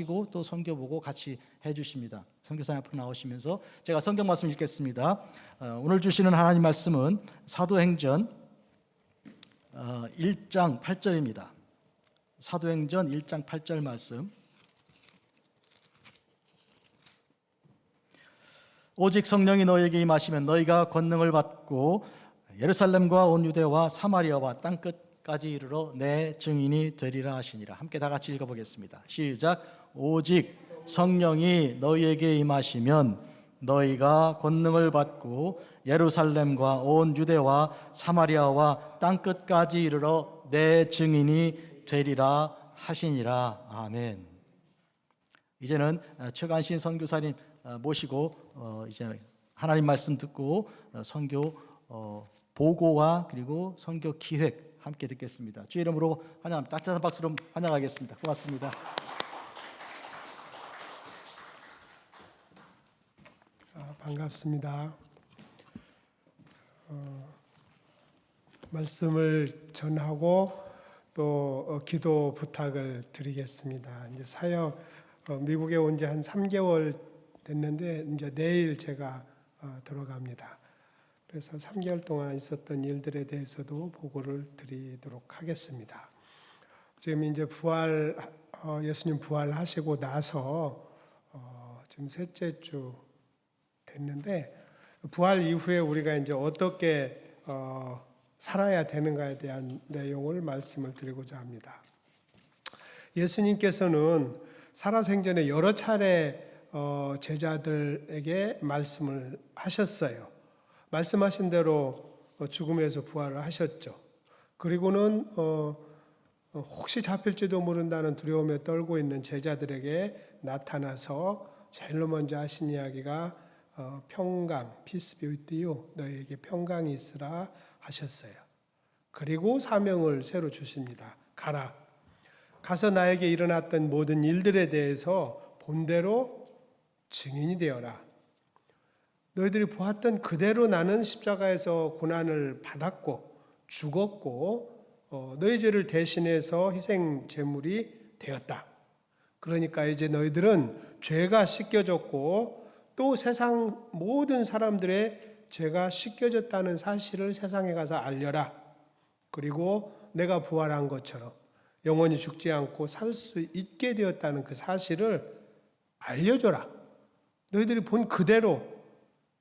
하시고 또 선교 보고 같이 해주십니다. 선교사님 앞으로 나오시면서 제가 성경 말씀 읽겠습니다. 어, 오늘 주시는 하나님 말씀은 사도행전 어, 1장 8절입니다. 사도행전 1장 8절 말씀. 오직 성령이 너에게 임하시면 너희가 권능을 받고 예루살렘과 온 유대와 사마리아와 땅 끝까지 이르러 내 증인이 되리라 하시니라. 함께 다 같이 읽어보겠습니다. 시작. 오직 성령이 너희에게 임하시면 너희가 권능을 받고 예루살렘과 온 유대와 사마리아와 땅 끝까지 이르러 내 증인이 되리라 하시니라. 아멘. 이제는 어, 최관신 선교사님 어, 모시고 어, 이제 하나님 말씀 듣고 어, 선교 어, 보고와 그리고 선교 기획 함께 듣겠습니다. 주 이름으로 환영 따뜻한 박수로 환영하겠습니다. 고맙습니다. 아, 반갑습니다. 어, 말씀을 전하고 또 어, 기도 부탁을 드리겠습니다. 이제 사역 어, 미국에 온 지 한 3개월 됐는데 이제 내일 제가 어, 들어갑니다. 그래서 3개월 동안 있었던 일들에 대해서도 보고를 드리도록 하겠습니다. 지금 이제 부활 어, 예수님 부활하시고 나서 어, 지금 셋째 주 됐는데 부활 이후에 우리가 이제 어떻게 어, 살아야 되는가에 대한 내용을 말씀을 드리고자 합니다. 예수님께서는 살아생전에 여러 차례 어, 제자들에게 말씀을 하셨어요. 말씀하신 대로 어, 죽음에서 부활을 하셨죠. 그리고는 어, 어, 혹시 잡힐지도 모른다는 두려움에 떨고 있는 제자들에게 나타나서 제일로 먼저 하신 이야기가 어, 평강, peace be with you, 너희에게 평강이 있으라 하셨어요. 그리고 사명을 새로 주십니다. 가라. 가서 나에게 일어났던 모든 일들에 대해서 본대로 증인이 되어라. 너희들이 보았던 그대로 나는 십자가에서 고난을 받았고 죽었고 어, 너희 죄를 대신해서 희생 제물이 되었다. 그러니까 이제 너희들은 죄가 씻겨졌고 또 세상 모든 사람들의 죄가 씻겨졌다는 사실을 세상에 가서 알려라. 그리고 내가 부활한 것처럼 영원히 죽지 않고 살 수 있게 되었다는 그 사실을 알려줘라. 너희들이 본 그대로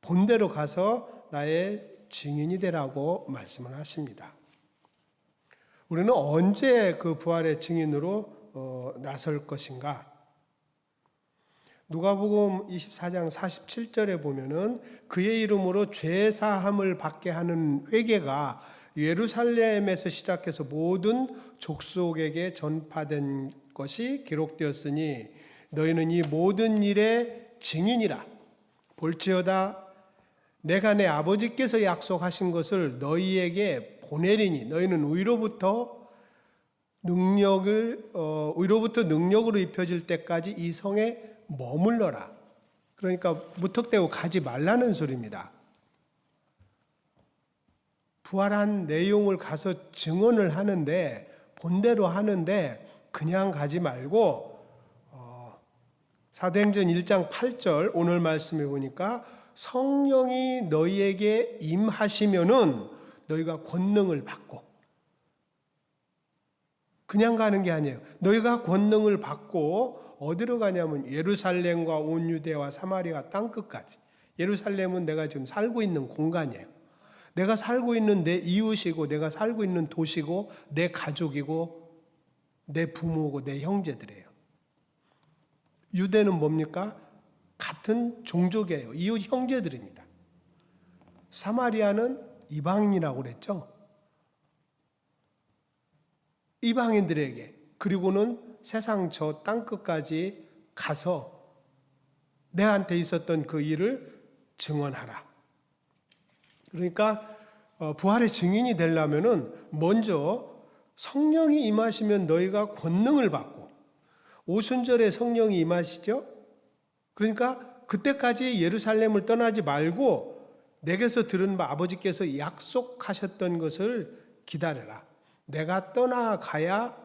본대로 가서 나의 증인이 되라고 말씀을 하십니다. 우리는 언제 그 부활의 증인으로 어, 나설 것인가? 누가복음 24장 47절에 보면은 그의 이름으로 죄 사함을 받게 하는 회개가 예루살렘에서 시작해서 모든 족속에게 전파된 것이 기록되었으니 너희는 이 모든 일의 증인이라. 볼지어다 내가 내 아버지께서 약속하신 것을 너희에게 보내리니 너희는 위로부터 능력을 어, 위로부터 능력으로 입혀질 때까지 이 성에 머물러라. 그러니까 무턱대고 가지 말라는 소리입니다. 부활한 내용을 가서 증언을 하는데 본대로 하는데 그냥 가지 말고 어, 사도행전 1장 8절 오늘 말씀해 보니까 성령이 너희에게 임하시면은 너희가 권능을 받고 그냥 가는 게 아니에요. 너희가 권능을 받고 어디로 가냐면 예루살렘과 온 유대와 사마리아 땅 끝까지. 예루살렘은 내가 지금 살고 있는 공간이에요. 내가 살고 있는 내 이웃이고 내가 살고 있는 도시고 내 가족이고 내 부모고 내 형제들이에요. 유대는 뭡니까? 같은 종족이에요. 이웃 형제들입니다. 사마리아는 이방인이라고 그랬죠. 이방인들에게 그리고는 세상 저 땅 끝까지 가서 내한테 있었던 그 일을 증언하라. 그러니까 어, 부활의 증인이 되려면은 먼저 성령이 임하시면 너희가 권능을 받고 오순절에 성령이 임하시죠. 그러니까 그때까지 예루살렘을 떠나지 말고 내게서 들은 바 아버지께서 약속하셨던 것을 기다려라. 내가 떠나가야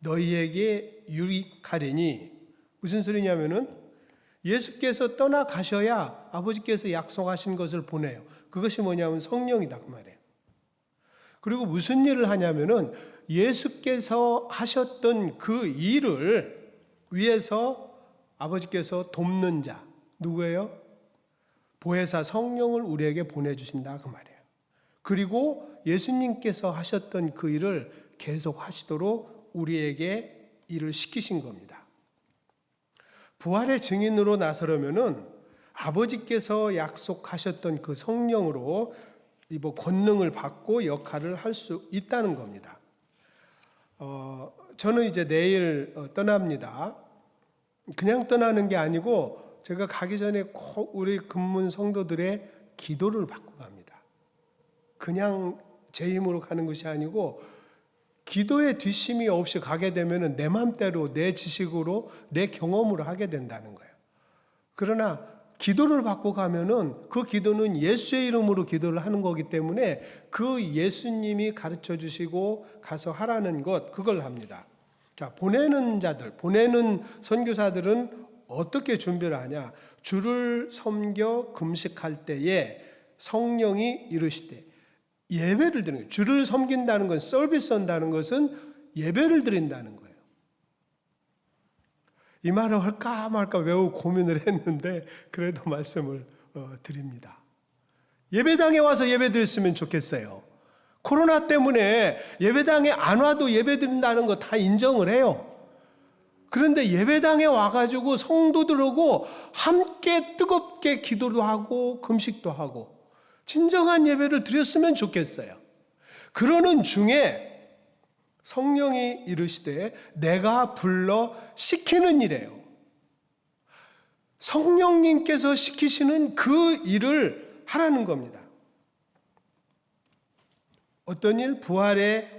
너희에게 유익하리니 무슨 소리냐면은 예수께서 떠나가셔야 아버지께서 약속하신 것을 보내요. 그것이 뭐냐면 성령이다 그 말이에요. 그리고 무슨 일을 하냐면은 예수께서 하셨던 그 일을 위해서 아버지께서 돕는 자 누구예요? 보혜사 성령을 우리에게 보내 주신다 그 말이에요. 그리고 예수님께서 하셨던 그 일을 계속 하시도록 우리에게 일을 시키신 겁니다. 부활의 증인으로 나서려면은 아버지께서 약속하셨던 그 성령으로 이뭐 권능을 받고 역할을 할 수 있다는 겁니다. 어, 저는 이제 내일 어, 떠납니다. 그냥 떠나는 게 아니고 제가 가기 전에 꼭 우리 근문 성도들의 기도를 받고 갑니다. 그냥 제 힘으로 가는 것이 아니고 기도의 뒷심이 없이 가게 되면 내 맘대로 내 지식으로 내 경험으로 하게 된다는 거예요. 그러나 기도를 받고 가면은 그 기도는 예수의 이름으로 기도를 하는 거기 때문에 그 예수님이 가르쳐 주시고 가서 하라는 것 그걸 합니다. 자, 보내는 자들, 보내는 선교사들은 어떻게 준비를 하냐? 주를 섬겨 금식할 때에 성령이 이르시되 예배를 드리는 거예요. 주를 섬긴다는 건 서비스 한다는 것은 예배를 드린다는 거예요. 이 말을 할까 말까 매우 고민을 했는데 그래도 말씀을 어, 드립니다. 예배당에 와서 예배 드렸으면 좋겠어요. 코로나 때문에 예배당에 안 와도 예배 드린다는 거 다 인정을 해요. 그런데 예배당에 와가지고 성도들하고 함께 뜨겁게 기도도 하고 금식도 하고 진정한 예배를 드렸으면 좋겠어요. 그러는 중에 성령이 이르시되 내가 불러 시키는 일이에요. 성령님께서 시키시는 그 일을 하라는 겁니다. 어떤 일? 부활의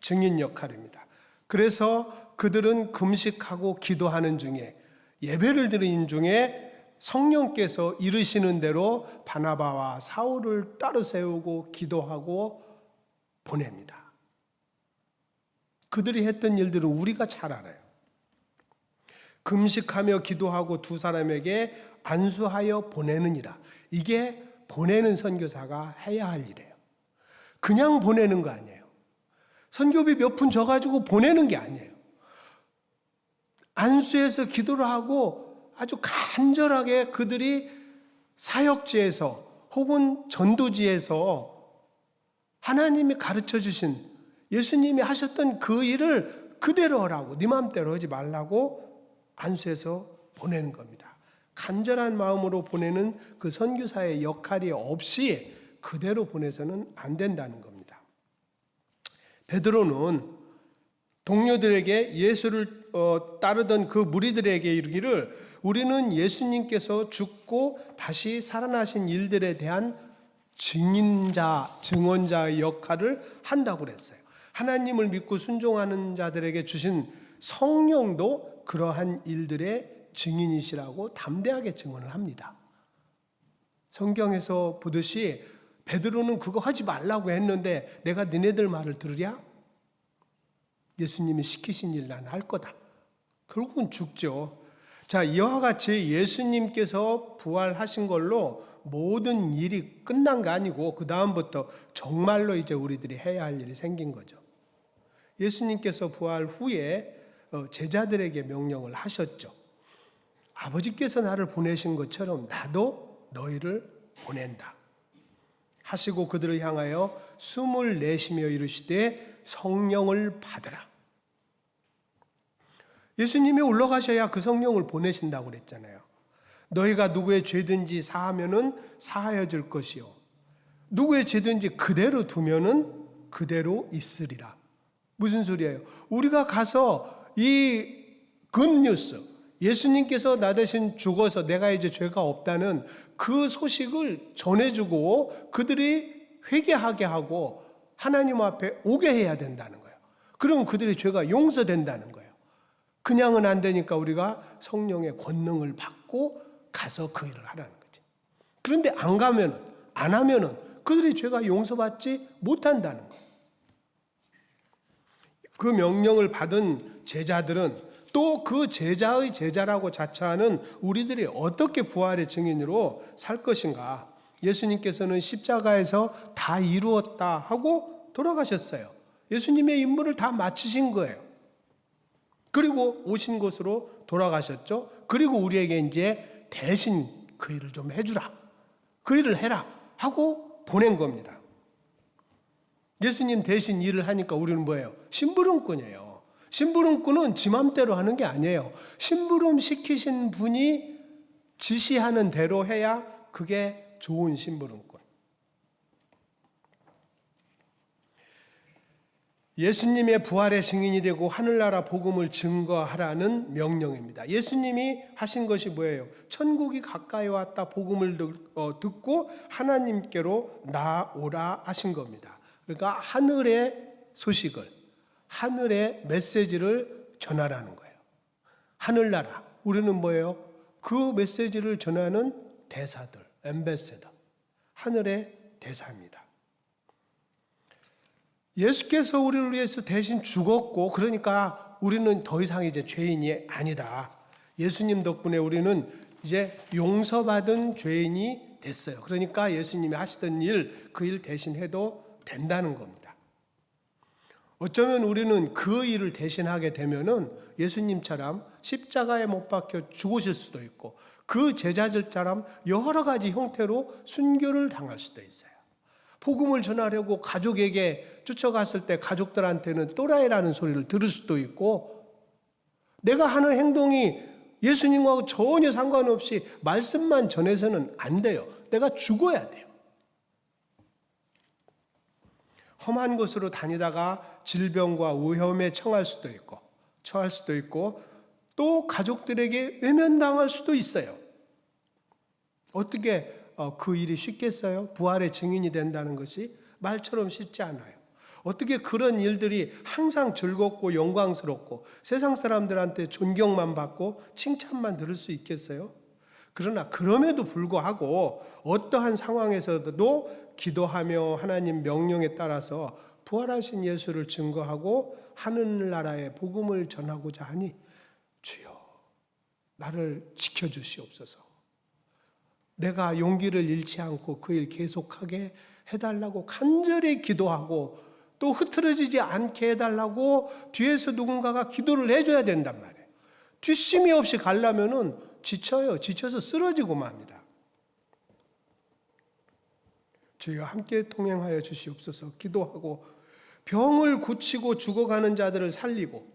증인 역할입니다. 그래서 그들은 금식하고 기도하는 중에 예배를 드리는 중에 성령께서 이르시는 대로 바나바와 사울을 따로 세우고 기도하고 보냅니다. 그들이 했던 일들은 우리가 잘 알아요. 금식하며 기도하고 두 사람에게 안수하여 보내느니라. 이게 보내는 선교사가 해야 할 일이에요. 그냥 보내는 거 아니에요. 선교비 몇 푼 줘가지고 보내는 게 아니에요. 안수해서 기도를 하고 아주 간절하게 그들이 사역지에서 혹은 전도지에서 하나님이 가르쳐 주신 예수님이 하셨던 그 일을 그대로 하라고 네 마음대로 하지 말라고 안수해서 보내는 겁니다. 간절한 마음으로 보내는 그 선교사의 역할이 없이 그대로 보내서는 안 된다는 겁니다. 베드로는 동료들에게 예수를 어, 따르던 그 무리들에게 이르기를 우리는 예수님께서 죽고 다시 살아나신 일들에 대한 증인자, 증언자의 역할을 한다고 그랬어요. 하나님을 믿고 순종하는 자들에게 주신 성령도 그러한 일들의 증인이시라고 담대하게 증언을 합니다. 성경에서 보듯이 베드로는 그거 하지 말라고 했는데 내가 너네들 말을 들으랴? 예수님이 시키신 일 난 할 거다. 결국은 죽죠. 자, 이와 같이 예수님께서 부활하신 걸로 모든 일이 끝난 거 아니고 그 다음부터 정말로 이제 우리들이 해야 할 일이 생긴 거죠. 예수님께서 부활 후에 어, 제자들에게 명령을 하셨죠. 아버지께서 나를 보내신 것처럼 나도 너희를 보낸다. 하시고 그들을 향하여 숨을 내쉬며 이르시되 성령을 받으라. 예수님이 올라가셔야 그 성령을 보내신다고 그랬잖아요. 너희가 누구의 죄든지 사하면은 사하여질 것이요. 누구의 죄든지 그대로 두면은 그대로 있으리라. 무슨 소리예요? 우리가 가서 이 굿뉴스, 예수님께서 나 대신 죽어서 내가 이제 죄가 없다는 그 소식을 전해주고 그들이 회개하게 하고 하나님 앞에 오게 해야 된다는 거예요. 그럼 그들의 죄가 용서된다는 거예요. 그냥은 안 되니까 우리가 성령의 권능을 받고 가서 그 일을 하라는 거지. 그런데 안 가면은, 안 하면은 그들의 죄가 용서받지 못한다는 거예요. 그 명령을 받은 제자들은 또 그 제자의 제자라고 자처하는 우리들이 어떻게 부활의 증인으로 살 것인가? 예수님께서는 십자가에서 다 이루었다 하고 돌아가셨어요. 예수님의 임무를 다 마치신 거예요. 그리고 오신 곳으로 돌아가셨죠. 그리고 우리에게 이제 대신 그 일을 좀 해주라. 그 일을 해라. 하고 보낸 겁니다. 예수님 대신 일을 하니까 우리는 뭐예요? 심부름꾼이에요. 심부름꾼은 지 맘대로 하는 게 아니에요. 심부름 시키신 분이 지시하는 대로 해야 그게 좋은 심부름꾼. 예수님의 부활의 증인이 되고 하늘나라 복음을 증거하라는 명령입니다. 예수님이 하신 것이 뭐예요? 천국이 가까이 왔다 복음을 듣- 어, 듣고 하나님께로 나오라 하신 겁니다. 그러니까 하늘의 소식을 하늘의 메시지를 전하라는 거예요. 하늘나라 우리는 뭐예요? 그 메시지를 전하는 대사들, 엠베세더. 하늘의 대사입니다. 예수께서 우리를 위해서 대신 죽었고 그러니까 우리는 더 이상 이제 죄인이 아니다. 예수님 덕분에 우리는 이제 용서받은 죄인이 됐어요. 그러니까 예수님이 하시던 일, 그 일 대신 해도 된다는 겁니다. 어쩌면 우리는 그 일을 대신하게 되면은 예수님처럼 십자가에 못 박혀 죽으실 수도 있고 그 제자들처럼 여러 가지 형태로 순교를 당할 수도 있어요. 복음을 전하려고 가족에게 쫓아갔을 때 가족들한테는 또라이라는 소리를 들을 수도 있고 내가 하는 행동이 예수님하고 전혀 상관없이 말씀만 전해서는 안 돼요. 내가 죽어야 돼요. 험한 곳으로 다니다가 질병과 위험에 처할 수도 있고 처할 수도 있고 또 가족들에게 외면당할 수도 있어요. 어떻게 어, 그 일이 쉽겠어요? 부활의 증인이 된다는 것이 말처럼 쉽지 않아요. 어떻게 그런 일들이 항상 즐겁고 영광스럽고 세상 사람들한테 존경만 받고 칭찬만 들을 수 있겠어요? 그러나 그럼에도 불구하고 어떠한 상황에서도 기도하며 하나님 명령에 따라서 부활하신 예수를 증거하고 하늘나라의 복음을 전하고자 하니 주여 나를 지켜주시옵소서. 내가 용기를 잃지 않고 그 일 계속하게 해달라고 간절히 기도하고 또 흐트러지지 않게 해달라고 뒤에서 누군가가 기도를 해줘야 된단 말이에요. 뒷심이 없이 가려면은 지쳐요. 지쳐서 쓰러지고 맙니다. 주여 함께 동행하여 주시옵소서 기도하고 병을 고치고 죽어가는 자들을 살리고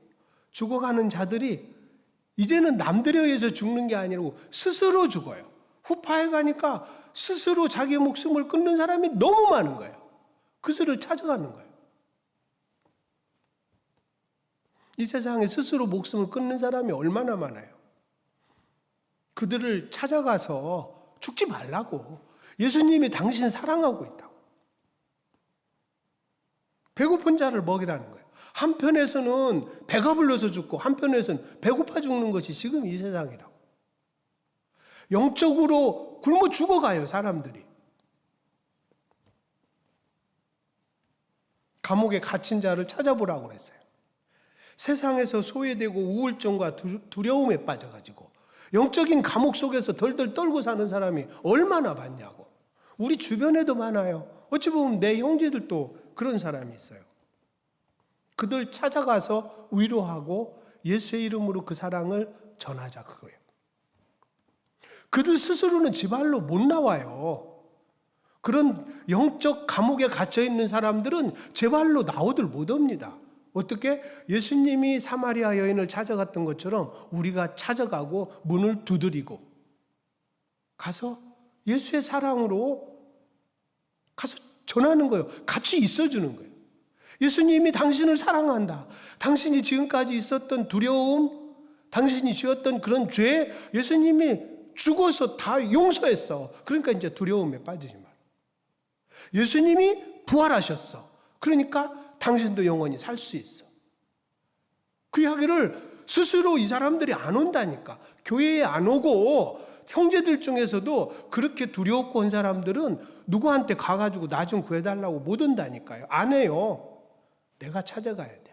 죽어가는 자들이 이제는 남들에 의해서 죽는 게 아니고 스스로 죽어요. 후파에 가니까 스스로 자기 목숨을 끊는 사람이 너무 많은 거예요. 그들을 찾아가는 거예요. 이 세상에 스스로 목숨을 끊는 사람이 얼마나 많아요. 그들을 찾아가서 죽지 말라고. 예수님이 당신 사랑하고 있다고. 배고픈 자를 먹이라는 거예요. 한편에서는 배가 불러서 죽고 한편에서는 배고파 죽는 것이 지금 이 세상이라고. 영적으로 굶어 죽어가요, 사람들이. 감옥에 갇힌 자를 찾아보라고 그랬어요. 세상에서 소외되고 우울증과 두- 두려움에 빠져가지고 영적인 감옥 속에서 덜덜 떨고 사는 사람이 얼마나 많냐고. 우리 주변에도 많아요. 어찌 보면 내 형제들도 그런 사람이 있어요. 그들 찾아가서 위로하고 예수의 이름으로 그 사랑을 전하자 그거예요. 그들 스스로는 지발로 못 나와요. 그런 영적 감옥에 갇혀 있는 사람들은 제 발로 나오들 못합니다. 어떻게 예수님이 사마리아 여인을 찾아갔던 것처럼 우리가 찾아가고 문을 두드리고 가서 예수의 사랑으로 가서 전하는 거예요. 같이 있어 주는 거예요. 예수님이 당신을 사랑한다. 당신이 지금까지 있었던 두려움, 당신이 지었던 그런 죄, 예수님이 죽어서 다 용서했어. 그러니까 이제 두려움에 빠지지 마. 예수님이 부활하셨어. 그러니까 당신도 영원히 살 수 있어. 그 이야기를 스스로 이 사람들이 안 온다니까. 교회에 안 오고 형제들 중에서도 그렇게 두려웠고 한 사람들은 누구한테 가가지고 나 좀 구해달라고 못 온다니까요. 안 해요. 내가 찾아가야 돼요.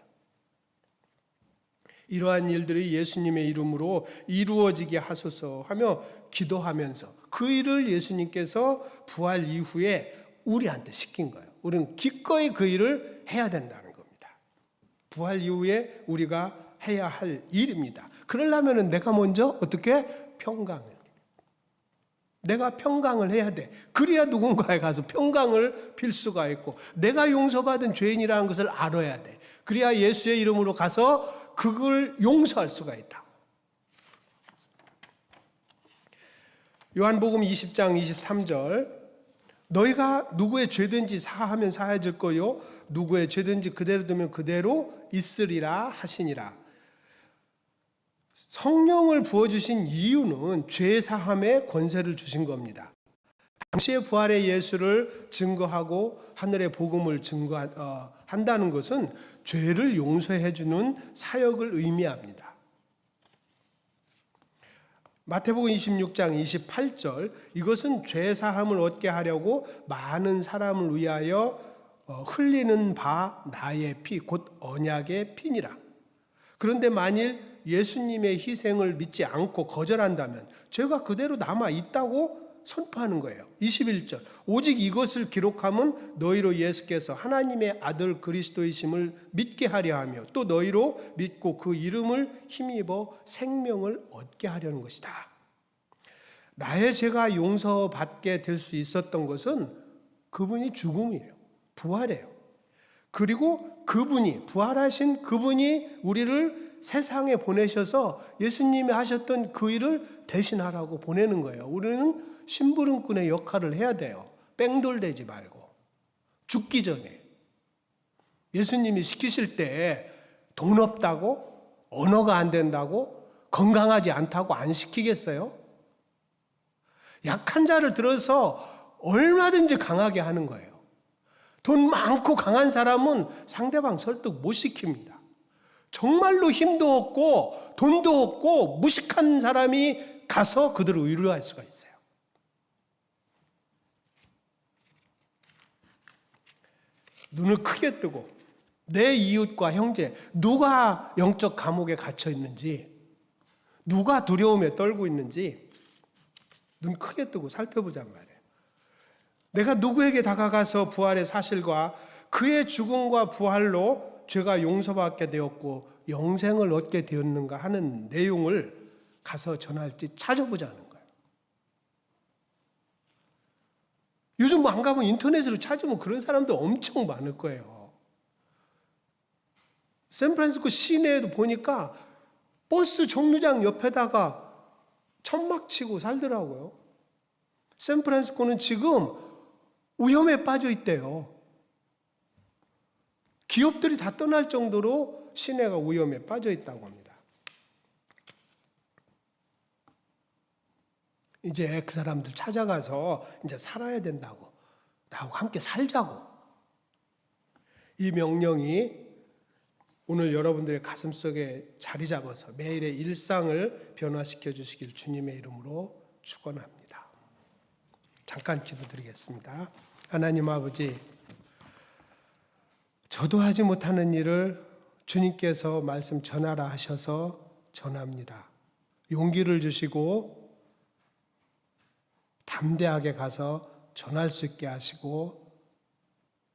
이러한 일들이 예수님의 이름으로 이루어지게 하소서 하며 기도하면서 그 일을 예수님께서 부활 이후에 우리한테 시킨 거예요. 우리는 기꺼이 그 일을 해야 된다는 겁니다. 부활 이후에 우리가 해야 할 일입니다. 그러려면 내가 먼저 어떻게 평강을 내가 평강을 해야 돼. 그래야 누군가에 가서 평강을 빌 수가 있고 내가 용서받은 죄인이라는 것을 알아야 돼. 그래야 예수의 이름으로 가서 그걸 용서할 수가 있다. 요한복음 20장 23절 너희가 누구의 죄든지 사하면 사해질 거요 누구의 죄든지 그대로 두면 그대로 있으리라 하시니라. 성령을 부어 주신 이유는 죄 사함의 권세를 주신 겁니다. 당시의 부활의 예수를 증거하고 하늘의 복음을 증거한다는 것은 죄를 용서해 주는 사역을 의미합니다. 마태복음 26장 28절 이것은 죄 사함을 얻게 하려고 많은 사람을 위하여 어, 흘리는 바 나의 피 곧 언약의 피니라. 그런데 만일 예수님의 희생을 믿지 않고 거절한다면 죄가 그대로 남아 있다고 선포하는 거예요. 21절. 오직 이것을 기록함은 너희로 예수께서 하나님의 아들 그리스도이심을 믿게 하려 하며 또 너희로 믿고 그 이름을 힘입어 생명을 얻게 하려는 것이다. 나의 죄가 용서받게 될 수 있었던 것은 그분이 죽음이에요. 부활이에요. 그리고 그분이 부활하신 그분이 우리를 세상에 보내셔서 예수님이 하셨던 그 일을 대신하라고 보내는 거예요. 우리는 심부름꾼의 역할을 해야 돼요. 뺑돌대지 말고 죽기 전에 예수님이 시키실 때 돈 없다고 언어가 안 된다고 건강하지 않다고 안 시키겠어요? 약한 자를 들어서 얼마든지 강하게 하는 거예요. 돈 많고 강한 사람은 상대방 설득 못 시킵니다. 정말로 힘도 없고 돈도 없고 무식한 사람이 가서 그들을 위로할 수가 있어요. 눈을 크게 뜨고 내 이웃과 형제 누가 영적 감옥에 갇혀 있는지 누가 두려움에 떨고 있는지 눈 크게 뜨고 살펴보잔 말이에요. 내가 누구에게 다가가서 부활의 사실과 그의 죽음과 부활로 죄가 용서받게 되었고 영생을 얻게 되었는가 하는 내용을 가서 전할지 찾아보자는 거예요. 요즘 뭐 안 가면 인터넷으로 찾으면 그런 사람도 엄청 많을 거예요. 샌프란시스코 시내에도 보니까 버스 정류장 옆에다가 천막 치고 살더라고요. 샌프란시스코는 지금 위험에 빠져 있대요. 기업들이 다 떠날 정도로 시내가 위험에 빠져 있다고 합니다. 이제 그 사람들 찾아가서 이제 살아야 된다고. 나하고 함께 살자고. 이 명령이 오늘 여러분들의 가슴 속에 자리 잡아서 매일의 일상을 변화시켜 주시길 주님의 이름으로 축원합니다. 잠깐 기도드리겠습니다. 하나님 아버지 저도 하지 못하는 일을 주님께서 말씀 전하라 하셔서 전합니다. 용기를 주시고 담대하게 가서 전할 수 있게 하시고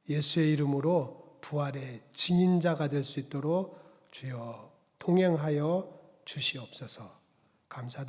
예수의 이름으로 부활의 증인자가 될 수 있도록 주여 동행하여 주시옵소서. 감사드립니다.